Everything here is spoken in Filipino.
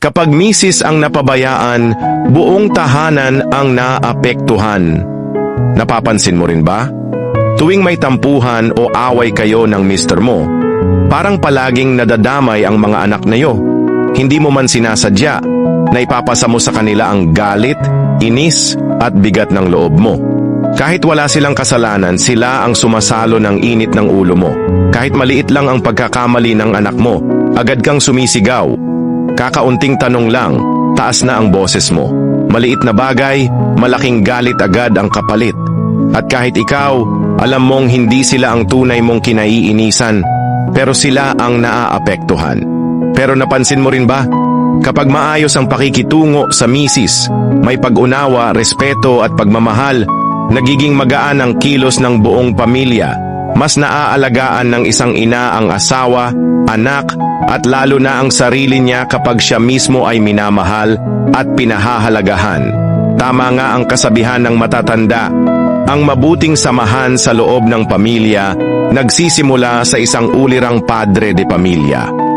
Kapag misis ang napabayaan, buong tahanan ang naapektuhan. Napapansin mo rin ba? Tuwing may tampuhan o away kayo ng mister mo, parang palaging nadadamay ang mga anak niyo. Hindi mo man sinasadya na ipapasa mo sa kanila ang galit, inis at bigat ng loob mo. Kahit wala silang kasalanan, sila ang sumasalo ng init ng ulo mo. Kahit maliit lang ang pagkakamali ng anak mo, agad kang sumisigaw. Kakaunting tanong lang, taas na ang boses mo. Maliit na bagay, malaking galit agad ang kapalit. At kahit ikaw, alam mong hindi sila ang tunay mong kinaiinisan, pero sila ang naaapektuhan. Pero napansin mo rin ba? Kapag maayos ang pakikitungo sa misis, may pag-unawa, respeto at pagmamahal, nagiging magaan ang kilos ng buong pamilya. Mas naaalagaan ng isang ina ang asawa, anak, at lalo na ang sarili niya kapag siya mismo ay minamahal at pinahahalagahan. Tama nga ang kasabihan ng matatanda, ang mabuting samahan sa loob ng pamilya nagsisimula sa isang ulirang padre de pamilya.